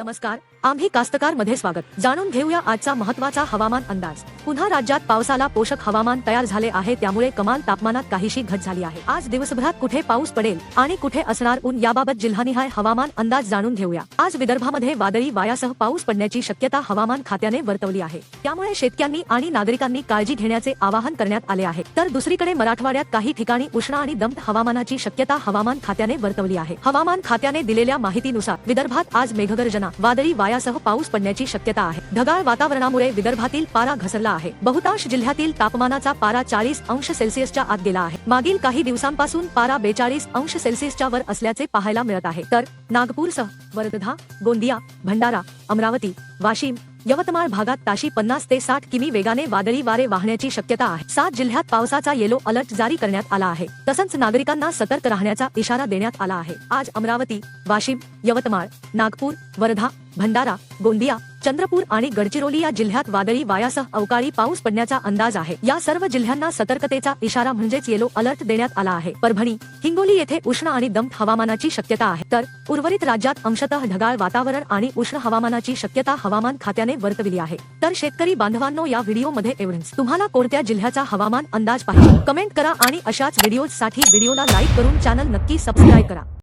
नमस्कार आम्ही कास्तकारमध्ये स्वागत. जाणून घेऊया आजचा महत्त्वाचा हवामान अंदाज. पुन्हा राज्यात पावसाला पोषक हवामान तयार झाले आहे त्यामुळे कमाल तापमानात काहीशी घट झाली आहे. आज दिवसभरात कुठे पाऊस पडेल आणि कुठे असणार ऊन याबाबत जिल्हानिहाय हवामान अंदाज जाणून घेऊया. आज विदर्भामध्ये वादळी वायासह पाऊस पडण्याची शक्यता हवामान खात्याने वर्तवली आहे. त्यामुळे शेतकऱ्यांनी आणि नागरिकांनी काळजी घेण्याचे आवाहन करण्यात आले आहे. तर दुसरीकडे मराठवाड्यात काही ठिकाणी उष्ण आणि दमट हवामानाची शक्यता हवामान खात्याने वर्तवली आहे. हवामान खात्याने दिलेल्या माहितीनुसार विदर्भात आज मेघगर्जना वादळी वायासह पाऊस पडण्याची शक्यता आहे. ढगाळ वातावरणामुळे विदर्भातील पारा घसरला गेला आहे. बहुतांश जिल्ह्यातील तापमानाचा पारा चाळीस अंश सेल्सिअसच्या आत गेला आहे. मागील काही दिवसांपासून पारा बेचाळीस अंश सेल्सिअसच्या वर असल्याचे पाहायला मिळत आहे. तर नागपूरसह वर्धा गोंदिया भंडारा अमरावती वाशिम यवतमाळ भागात ताशी पन्नास ते साठ किमी वेगाने वादळी वारे वाहण्याची शक्यता आहे. सात जिल्ह्यात पावसाचा येलो अलर्ट जारी करण्यात आला आहे. तसंच नागरिकांना सतर्क राहण्याचा इशारा देण्यात आला आहे. आज अमरावती वाशिम यवतमाळ नागपूर वर्धा भंडारा गोंदिया चंद्रपूर आणि गडचिरोली या जिल्ह्यात वादळी वायासह अवकाळी पाऊस पडण्याचा अंदाज आहे. या सर्व जिल्ह्यांना सतर्कतेचा इशारा म्हणजेच येलो अलर्ट देण्यात आला आहे. परभणी हिंगोली येथे उष्ण आणि दमट हवामानाची शक्यता आहे. तर उर्वरित राज्यात अंशतः ढगाळ वातावरण आणि उष्ण हवामानाची शक्यता हवामान खात्याने वर्तविली आहे. तर शेतकरी बांधवांनो या व्हिडिओमध्ये एवढंच तुम्हाला कोणत्या जिल्ह्याचा हवामान अंदाज पाहिजे कमेंट करा आणि अशाच व्हिडिओजसाठी व्हिडिओला लाईक करून चॅनल नक्की सबस्क्राईब करा.